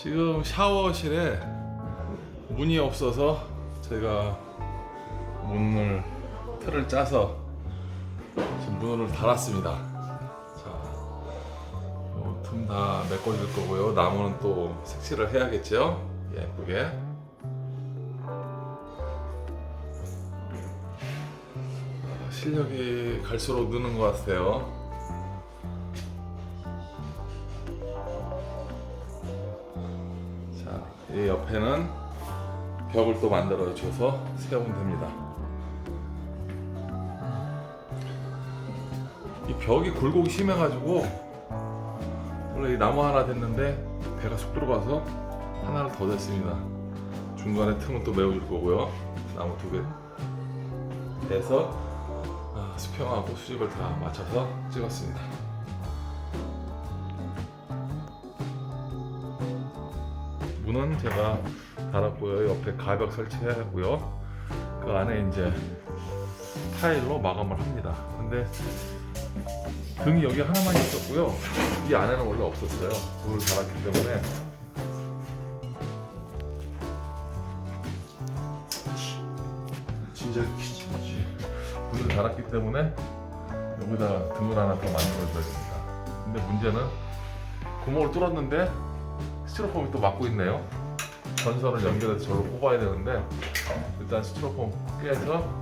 지금 샤워실에 문이 없어서 제가 문을 틀을 짜서 지금 문을 달았습니다. 자, 틈다 메꿔줄 거고요. 나무는 또 색칠을 해야겠죠? 예쁘게. 아, 실력이 갈수록 느는 것 같아요. 자, 이 옆에는 벽을 또 만들어 줘서 세우면 됩니다. 이 벽이 굴곡이 심해가지고 원래 이 나무 하나 됐는데 배가 쑥 들어가서 하나를 더 댔습니다. 중간에 틈은 또 메워줄 거고요. 나무 두개 대서 아, 수평하고 수직을 다 맞춰서 찍었습니다. 문은 제가 달았고요. 옆에 가벽 설치하고요. 그 안에 이제 타일로 마감을 합니다. 근데 등이 여기 하나만 있었고요. 이 안에는 원래 없었어요. 문을 달았기 때문에 진짜 키친이지. 문을 달았기 때문에 여기다 등을 하나 더 만들어줘야 됩니다. 근데 문제는 구멍을 뚫었는데 스티로폼이 또 막고 있네요. 전선을 연결해서 저로 뽑아야 되는데 일단 스티로폼 깨서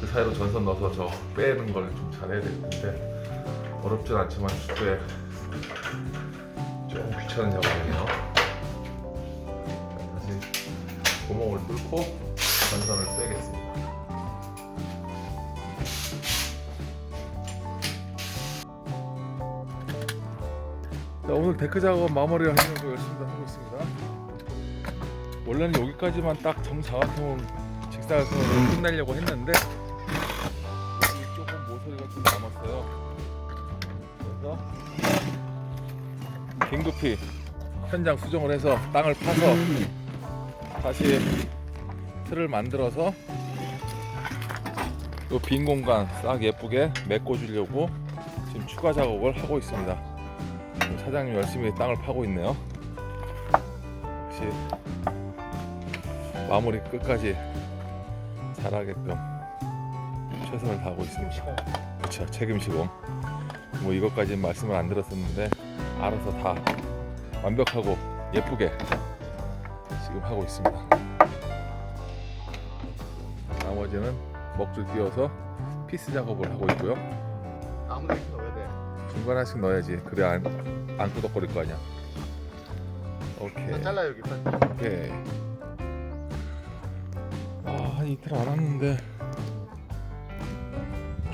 그 사이로 전선 넣어서 저 빼는 걸 좀 잘해야 될 텐데 어렵진 않지만 축구에 좀 귀찮은 작업이네요. 다시 구멍을 뚫고 전선을 빼겠습니다. 자, 오늘 데크 작업 마무리를 하려고 열심히 하고 있습니다. 원래는 여기까지만 딱 정사각형으로 직사각형으로 끝내려고 했는데 여기 조금 모서리가 좀 남았어요. 그래서 긴급히 현장 수정을 해서 땅을 파서 다시 틀을 만들어서 이 빈 공간 싹 예쁘게 메꿔주려고 지금 추가 작업을 하고 있습니다. 사장님 열심히 땅을 파고 있네요. 역시 마무리 끝까지 잘하게끔 최선을 다하고 있습니다. 그렇죠 책임 시공. 뭐 이것까지는 말씀을 안 드렸었는데 알아서 다 완벽하고 예쁘게 지금 하고 있습니다. 나머지는 먹줄 띄워서 피스 작업을 하고 있고요. 아무나 이렇게 돼. 중간 하나씩 넣어야지. 그래 안, 안 꾸덕거릴 거 아니야. 오케이. 나 잘라 여기 빨리. 오케이. 아, 한 이틀 안 왔는데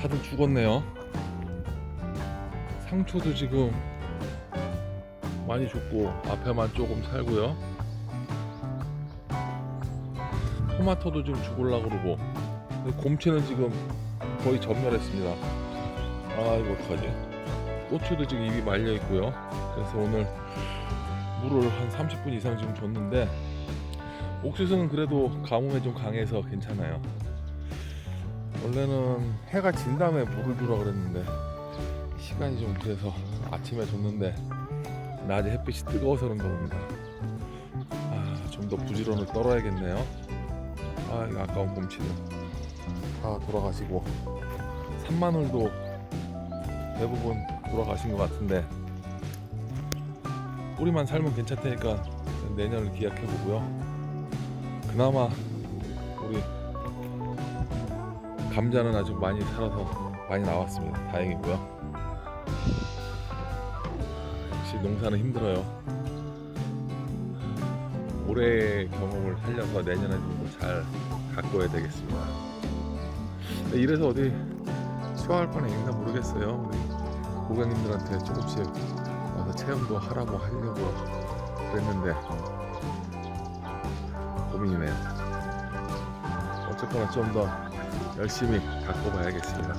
다들 죽었네요. 상초도 지금 많이 죽고 앞에만 조금 살고요. 토마토도 지금 죽을라 그러고 곰치는 지금 거의 전멸했습니다. 아 이거 어떡하지? 고추도 지금 입이 말려 있고요. 그래서 오늘 물을 한 30분 이상 지금 줬는데 옥수수는 그래도 가뭄에 좀 강해서 괜찮아요. 원래는 해가 진 다음에 물을 주라 그랬는데 시간이 좀 그래서 아침에 줬는데 낮에 햇빛이 뜨거워서 그런가 봅니다. 아, 좀 더 부지런을 떨어야겠네요. 아, 이거 아까운 곰치들 다 돌아가시고 산마늘도 대부분 돌아가신 것 같은데 뿌리만 살면 괜찮다니까 내년을 기약해 보고요. 그나마 우리 감자는 아주 많이 살아서 많이 나왔습니다. 다행이고요. 역시 농사는 힘들어요. 올해의 경험을 살려서 내년에 좀더잘 가꿔야 되겠습니다. 이래서 어디 수화할 뻔 있나 모르겠어요. 고객님들한테 조금씩 와서 체험도 하라고 하려고 그랬는데 고민이네요. 어쨌거나 좀 더 열심히 갖고 봐야겠습니다.